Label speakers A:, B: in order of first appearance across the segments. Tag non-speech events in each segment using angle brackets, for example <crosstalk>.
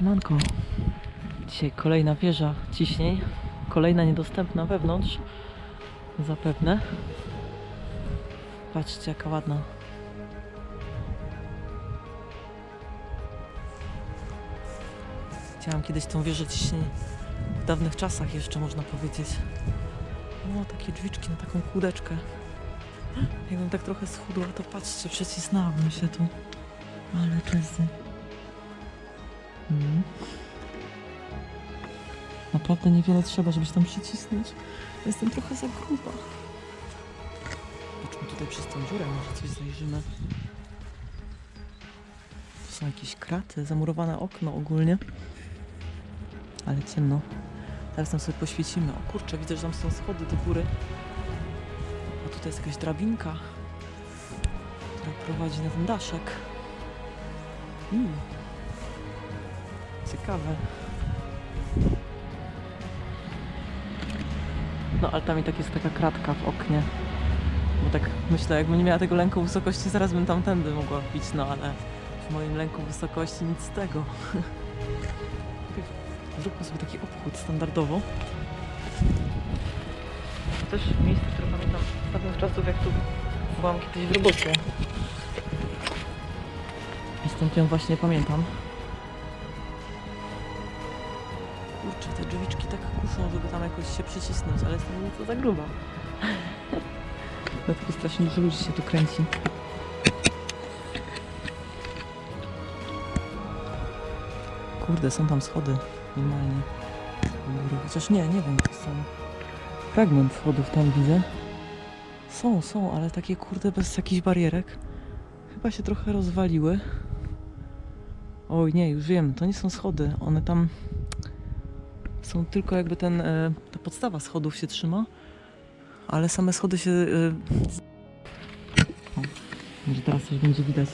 A: Siemanko. Dzisiaj kolejna wieża ciśnień. Kolejna niedostępna wewnątrz. Zapewne. Patrzcie jaka ładna. Chciałam kiedyś tą wieżę ciśnień w dawnych czasach jeszcze można powiedzieć. O, takie drzwiczki na taką kółdeczkę. Jakbym tak trochę schudła, to patrzcie, przecisnęłabym się tu. Ale czysty. Mm. Naprawdę niewiele trzeba, żeby się tam przycisnąć. Jestem trochę za gruba. Patrzmy tutaj przez tą dziurę, może coś zajrzymy. Tu są jakieś kraty, zamurowane okno ogólnie. Ale ciemno. Teraz tam sobie poświecimy. O kurczę, widzę, że tam są schody do góry. A tutaj jest jakaś drabinka, która prowadzi na ten daszek. Mm. Ciekawe. No ale tam i tak jest taka kratka w oknie. Bo tak myślę, jakbym nie miała tego lęku wysokości, zaraz bym tamtędy mogła wbić, no ale w moim lęku wysokości nic z tego. <laughs> Zróbmy sobie taki obchód standardowo. To też miejsce, które pamiętam z dawnych czasów, jak tu byłam kiedyś w robocie. I stąd ją właśnie pamiętam. Kurczę, te drzwiczki tak kuszą, żeby tam jakoś się przycisnąć, ale jestem nieco za gruba. <laughs> Dlatego strasznie dużo ludzi się tu kręci. Kurde, są tam schody normalnie. Chociaż nie, nie wiem, czy są. Fragment schodów tam widzę. Są, są, ale takie kurde bez jakichś barierek. Chyba się trochę rozwaliły. Oj, nie, już wiem, to nie są schody. One tam są tylko jakby ten, e, ta podstawa schodów się trzyma, ale same schody się. E, o, może teraz coś będzie widać.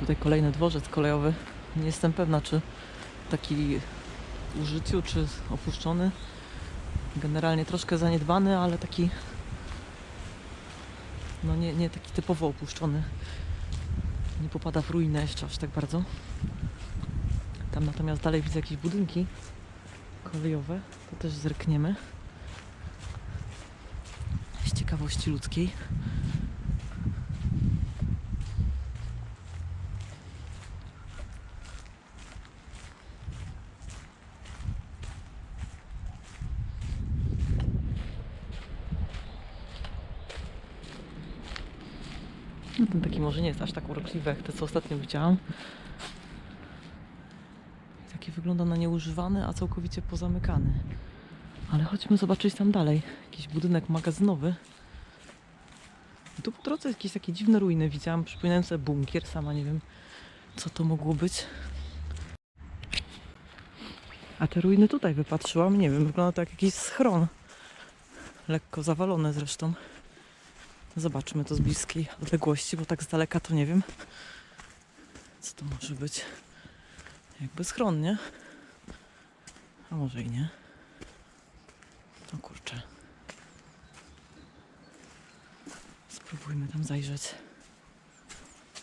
A: Tutaj kolejny dworzec kolejowy. Nie jestem pewna, czy taki w użyciu, czy opuszczony. Generalnie troszkę zaniedbany, ale taki. No nie, nie taki typowo opuszczony. nie popada w ruinę jeszcze aż tak bardzo. Tam natomiast dalej widzę jakieś budynki kolejowe. To też zerkniemy. Z ciekawości ludzkiej. Ten taki może nie jest aż tak urokliwy jak te, co ostatnio widziałam. Taki wygląda na nieużywany, a całkowicie pozamykany. Ale chodźmy zobaczyć tam dalej. Jakiś budynek magazynowy. Tu po drodze jakieś takie dziwne ruiny widziałam, przypominające bunkier. Sama nie wiem, co to mogło być. A te ruiny tutaj wypatrzyłam, nie wiem, wygląda to jak jakiś schron. Lekko zawalone zresztą. Zobaczmy to z bliskiej odległości, bo tak z daleka to nie wiem. Co to może być? Jakby schron, nie? A może i nie. O kurczę. Spróbujmy tam zajrzeć.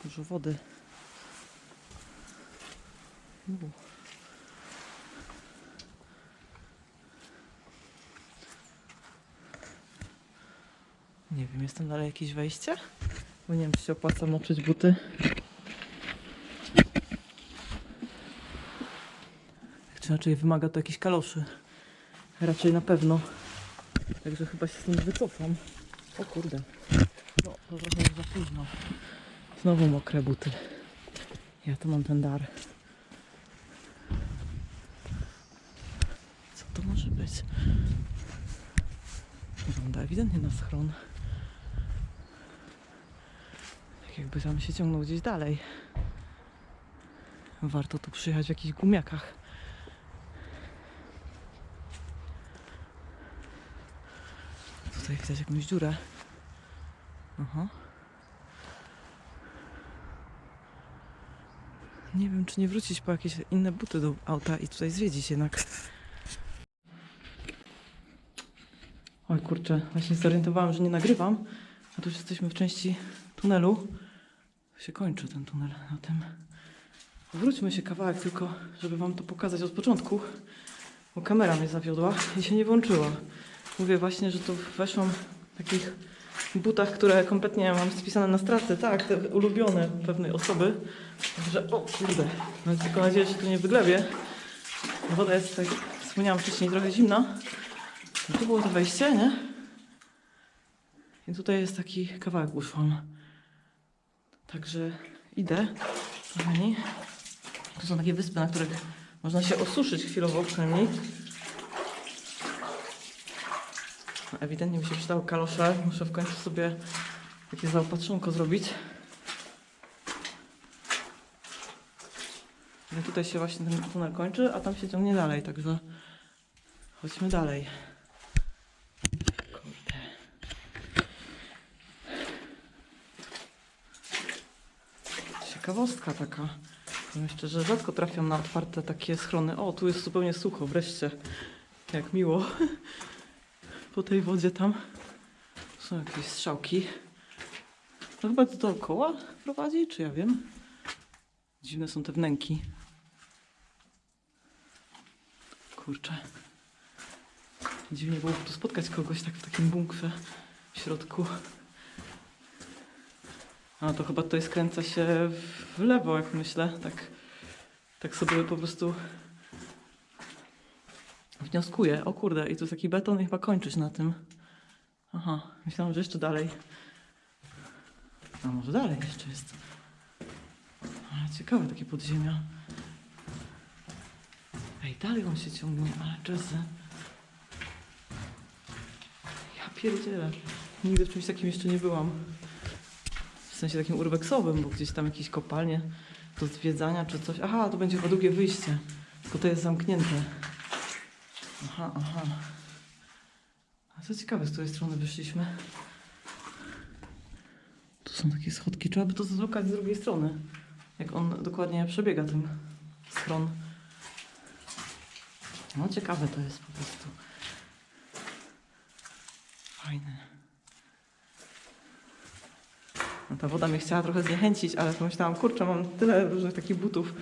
A: Dużo wody. Nie wiem, jest tam dalej jakieś wejście? Bo nie wiem, czy się opłaca moczyć buty. Czy raczej wymaga to jakichś kaloszy? Raczej na pewno. Także chyba się stąd wycofam. O kurde. No, to trochę już za późno. Znowu mokre buty. Ja to mam ten dar. Co to może być? Wygląda ewidentnie na schron. Jakby tam się ciągnął gdzieś dalej. Warto tu przyjechać w jakichś gumiakach. Tutaj widać jakąś dziurę. Aha. Nie wiem, czy nie wrócić po jakieś inne buty do auta i tutaj zwiedzić jednak. Oj kurczę, właśnie zorientowałam, że nie nagrywam, a tu już jesteśmy w części tunelu. Się kończy ten tunel na tym. Wróćmy się kawałek tylko, żeby wam to pokazać od początku, bo kamera mnie zawiodła i się nie włączyła. Mówię właśnie, że tu weszłam w takich butach, które kompletnie mam spisane na straty, tak, te ulubione pewnej osoby. Także, o kurde, mam tylko nadzieję, że tu nie wyglebię. Woda jest, tak jak wspomniałam wcześniej, trochę zimna. Tu było to wejście, nie? I tutaj jest taki kawałek uszłam. Także idę, kochani. Tu są takie wyspy, na których można się osuszyć chwilowo przynajmniej. Ewidentnie mi się przydały kalosze. Muszę w końcu sobie takie zaopatrzonko zrobić. No tutaj się właśnie ten tunel kończy, a tam się ciągnie dalej, także chodźmy dalej. Kurde. Ciekawostka taka. Powiem szczerze, rzadko trafiam na otwarte takie schrony. O, tu jest zupełnie sucho, wreszcie. Jak miło. <laughs> Po tej wodzie tam są jakieś strzałki. No chyba to dookoła prowadzi, czy ja wiem? Dziwne są te wnęki. Kurczę. Dziwnie było tu spotkać kogoś tak w takim bunkrze w środku. A to chyba tutaj skręca się w lewo, jak myślę. Tak, tak sobie po prostu wnioskuję. O kurde, i tu jest taki beton i chyba kończyć na tym. Aha, myślałam, że jeszcze dalej. A może dalej jeszcze jest. Ale ciekawe takie podziemia. Ej, dalej on się ciągnie, ale czasy. Ja pierdzielę. Nigdy w czymś takim jeszcze nie byłam. W sensie takim urbexowym, bo gdzieś tam jakieś kopalnie do zwiedzania czy coś. Aha, to będzie chyba drugie wyjście. Tylko to jest zamknięte. Aha, aha. A co ciekawe, z której strony wyszliśmy. Tu są takie schodki. Trzeba by to zlokać z drugiej strony. Jak on dokładnie przebiega ten schron. No ciekawe to jest po prostu. Fajne. No ta woda mnie chciała trochę zniechęcić, ale pomyślałam, kurczę, mam tyle różnych takich butów,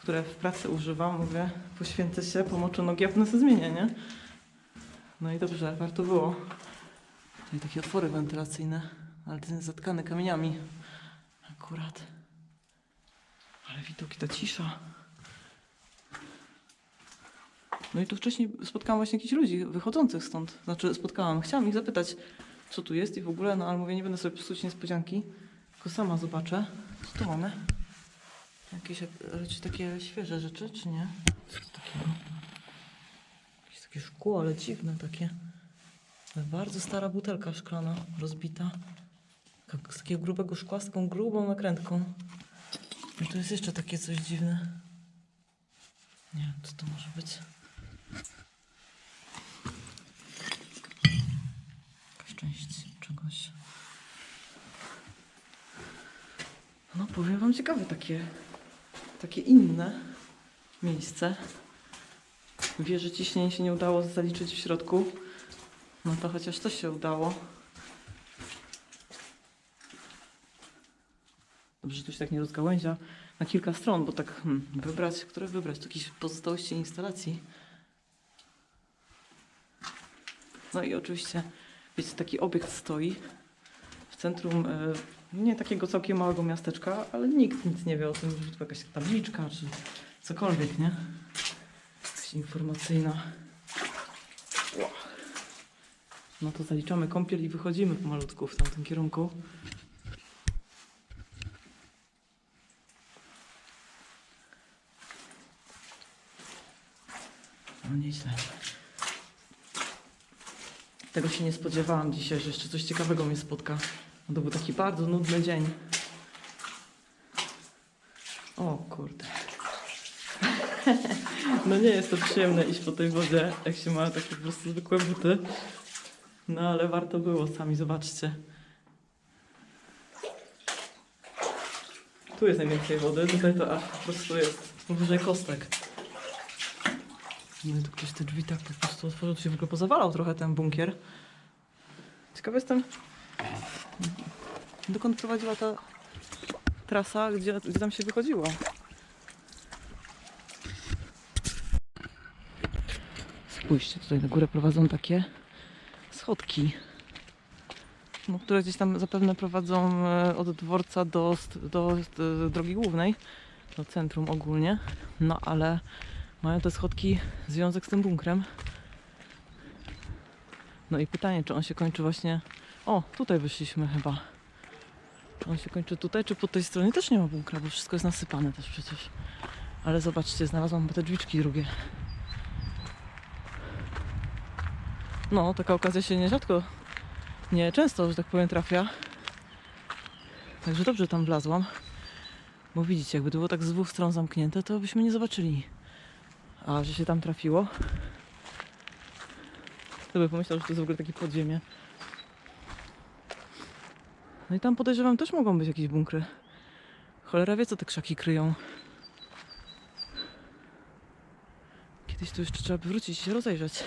A: które w pracy używam. Mówię, poświęcę się, pomoczę nogi, a potem sobie zmienię, nie? No i dobrze, warto było. Tutaj takie otwory wentylacyjne, ale ten jest zatkany kamieniami. Akurat. Ale widoki, ta cisza. No i tu wcześniej spotkałam właśnie jakichś ludzi wychodzących stąd. Znaczy spotkałam, chciałam ich zapytać, co tu jest i w ogóle, no ale mówię, nie będę sobie psuć niespodzianki, tylko sama zobaczę. Co tu mamy? Jakieś takie świeże rzeczy, czy nie? Co to takiego? Jakieś takie szkło, ale dziwne takie. Ale bardzo stara butelka szklana, rozbita. Z takiego grubego szkła, z taką grubą nakrętką. I tu jest jeszcze takie coś dziwne. Nie wiem, co to może być. Jakaś część czegoś. No powiem wam ciekawe takie, takie inne miejsce. Wieży ciśnień się nie udało zaliczyć w środku. No to chociaż to się udało. Dobrze, że tu się tak nie rozgałęzia na kilka stron, bo tak hmm, wybrać, które wybrać, to jakieś pozostałości instalacji. No i oczywiście, wiecie, taki obiekt stoi centrum e, nie takiego całkiem małego miasteczka, ale nikt nic nie wie o tym, że tu jakaś tabliczka czy cokolwiek, nie? Jakaś informacyjna. No to zaliczamy kąpiel i wychodzimy pomalutku w tamtym kierunku. No nieźle. Tego się nie spodziewałam dzisiaj, że jeszcze coś ciekawego mnie spotka. No to był taki bardzo nudny dzień. O kurde. <laughs> No nie jest to przyjemne iść po tej wodzie, jak się ma takie po prostu zwykłe buty. No ale warto było, sami zobaczcie. Tu jest najwięcej wody, tutaj to aż po prostu jest powyżej kostek. No i tu ktoś te drzwi tak po prostu otworzył, tu się w ogóle pozawalał trochę ten bunkier. Ciekawy jestem, dokąd prowadziła ta trasa, gdzie, gdzie tam się wychodziło. Spójrzcie, tutaj na górę prowadzą takie schodki, no, które gdzieś tam zapewne prowadzą e, od dworca do, do e, drogi głównej, do centrum ogólnie. No ale mają te schodki związek z tym bunkrem. No i pytanie, czy on się kończy właśnie... O, tutaj wyszliśmy chyba. Czy on się kończy tutaj, czy po tej stronie też nie ma bunkra, bo wszystko jest nasypane też przecież. Ale zobaczcie, znalazłam te drzwiczki drugie. No, taka okazja się nierzadko, nie często, że tak powiem, trafia. Także dobrze tam wlazłam. Bo widzicie, jakby to było tak z dwóch stron zamknięte, to byśmy nie zobaczyli. A że się tam trafiło, to by pomyślał, że to jest w ogóle takie podziemie. No i tam podejrzewam też mogą być jakieś bunkry. Cholera wie, co te krzaki kryją. Kiedyś tu jeszcze trzeba by wrócić i się rozejrzeć.